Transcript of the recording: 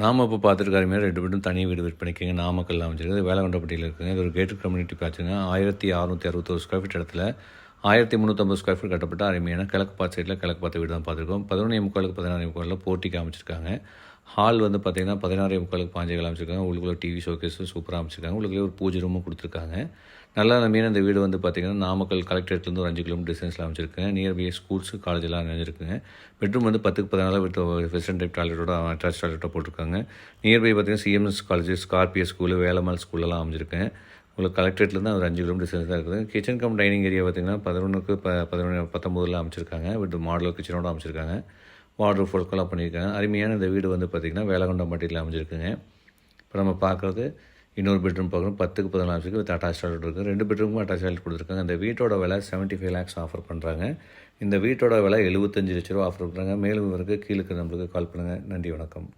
நாம் இப்போ பார்த்துருக்காரு மாரி ரெண்டு பெட்ரூம் தனி வீடு விற்பனைக்குங்க நாமக்கல் அமைச்சிருக்கு வேலகொண்டப்பட்டியில் இருக்குங்க. இது ஒரு கேட்டட் கம்யூனிட்டி பார்த்துங்க ஆயிரத்தி அறுநூற்றி அறுபத்தோரு ஸ்கொயர் ஃபீட் இடத்துல ஆயிரத்தி முந்நூற்றம்பது ஸ்கொயர் ஃபீட் கட்டப்பட்ட அருமையான கிழக்கு பார்த்து சைடில் கிழக்கு பார்த்த வீடு தான் பார்த்துருக்கோம் பதினொன்று முக்காலுக்கு பதினாறு முக்காலில் போட்டி காமிச்சிருக்காங்க ஹால் வந்து பார்த்தீங்கன்னா பதினாறு முக்காலுக்கு பாஞ்சைகள் அமைச்சிருக்காங்க. உங்களுக்குள்ள டிவி ஷோகேஸும் சூப்பராக அமைச்சிருக்காங்க. உள்ளுக்குள்ளே ஒரு பூஜை ரூமும் கொடுத்துருக்காங்க. நல்லா நம்பியான அந்த வீடு வந்து பார்த்தீங்கன்னா நாமக்கல் கலெக்டரேட்லேருந்து ஒரு அஞ்சு கிலோமீட்டர் டிஸ்டன்ஸில் அமைச்சிருக்கேன் நியர்பை ஸ்கூல்ஸு காலேஜெலாம் அமைஞ்சிருக்குங்க. பெட்ரூம் வந்து பத்துக்கு பதினாலு வித் வெஸ்டர்ன் டைப் டாய்லெட்டோட அட்டாச் டாய்லெட்டோட போட்டிருக்காங்க. நியர்பை பார்த்தீங்கன்னா CMS college Scorpio school Velammal ஸ்கூலெல்லாம் அமைஞ்சிருக்கேன் உங்களுக்கு கலெக்டரேட்லேருந்து ஒரு அஞ்சு கிலோமீட்டர் டிஸ்டன்ஸ் தான் இருக்குது. கிச்சன் கம் டைனிங் ஏரியா பார்த்தீங்கன்னா பதினொன்றுக்கு ப பதினொன்று பத்தொம்போதில் அமைச்சிருக்காங்க. வித் மாடல் கிச்சனோட அமைச்சிருக்காங்க. வாட்ரு ஃபோல்கெல்லாம் பண்ணியிருக்காங்க. அருமையான இந்த வீடு வந்து பார்த்திங்கன்னா வேலகொண்டம் மட்டியில் அமைஞ்சிருக்குங்க. இப்போ நம்ம பார்க்குறது இன்னொரு பெட்ரூம் பார்க்குறோம். பத்துக்கு பதினாலு அமைச்சிருக்கு வித் அட்டாச் டாய்லெட் இருக்குது ரெண்டு பெட்ரூமுக்கும் அட்டாச் டாய்லெட் கொடுத்துருக்காங்க. அந்த வீட்டோட விலை செவன்ட்டி ஃபைவ் லேக்ஸ் ஆஃபர் பண்ணுறாங்க இந்த வீட்டோட விலை எழுபத்தஞ்சு லட்ச ரூபா ஆஃபர் பண்ணுறாங்க மேலும் இவருக்கு கீழுக்கு நம்மளுக்கு கால் பண்ணுங்கள் நன்றி வணக்கம்.